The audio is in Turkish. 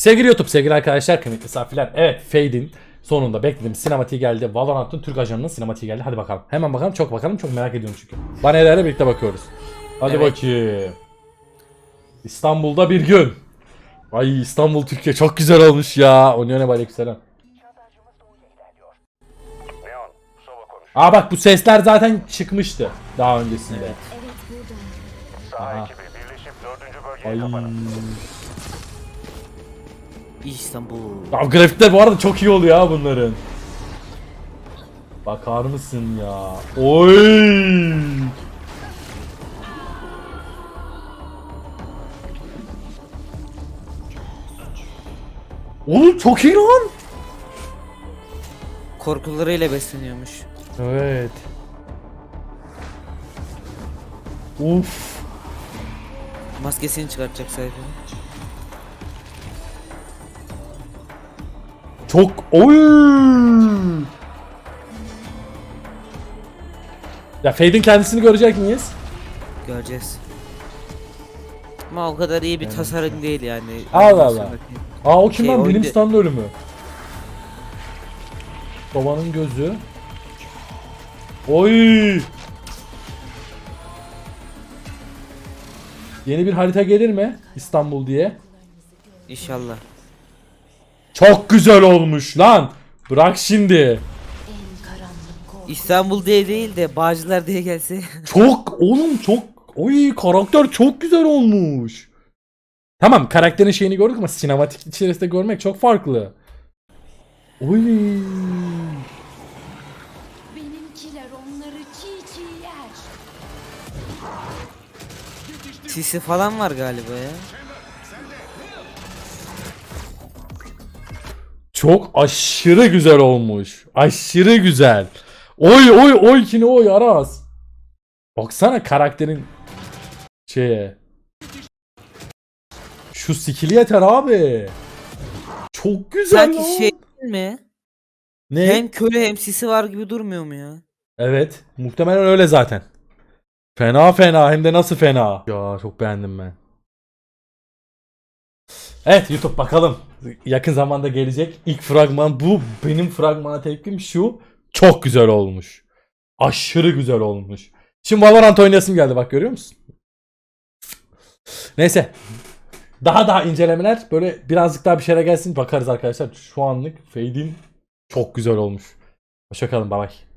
Sevgili YouTube, sevgili arkadaşlar, kıymetli misafirler. Evet, Fade'in sonunda beklediğim sinematiği geldi. Valorant'ın Türk ajanının sinematiği geldi. Hadi bakalım. Hemen bakalım. Çok bakalım. Çok merak ediyorum çünkü. Banelerle birlikte bakıyoruz. Hadi Evet. bakayım. İstanbul'da bir gün. Ay İstanbul Türkiye çok güzel olmuş ya. Onyone aleykümselam. Aa bak bu sesler zaten çıkmıştı daha öncesinde. Evet Aha. Ay. İstanbul. Ya grafikler bu arada çok iyi oluyor ya bunların. Bakar mısın ya? Oy! Oğlum çok iyi lan. Korkularıyla besleniyormuş. Evet. Uf. Maskesini çıkartacak sayfa. Çok oy. Ya Fade'in kendisini görecek miyiz? Göreceğiz. Ama o kadar iyi bir tasarım değil yani. Allah Allah. Aa o kim Şey, lan? Bilim oyunda- standı ölümü. Babanın gözü. Oy! Yeni bir harita gelir mi? İstanbul diye. İnşallah. Çok güzel olmuş lan. Bırak şimdi. En karanlık korku. İstanbul diye değil de Bağcılar diye gelse. Çok oğlum çok oy karakter çok güzel olmuş. Tamam karakterin şeyini gördük ama sinematik içerisinde görmek çok farklı. Oy. Benimkiler onları çiğ çiğ yer. Sisi falan var galiba ya. Çok aşırı güzel olmuş. Aşırı güzel. Oy oy oy kini oy Aras. Baksana karakterin şeye. Şu skill'i yeter abi. Çok güzel Sanki lan. şey mi? Ne? Hem köle hem sisi var gibi durmuyor mu ya? Evet. Muhtemelen öyle zaten. Fena fena hem de nasıl fena. Ya çok beğendim ben. Evet YouTube bakalım. Yakın zamanda gelecek ilk fragman bu. Benim fragmana tepkim şu. Çok güzel olmuş. Aşırı güzel olmuş. Şimdi Valorant oynayasım geldi bak görüyor musun? Neyse. Daha daha incelemeler böyle birazcık daha bir şeyler gelsin bakarız arkadaşlar. Şu anlık Fade'in çok güzel olmuş. Hoşçakalın bay bay.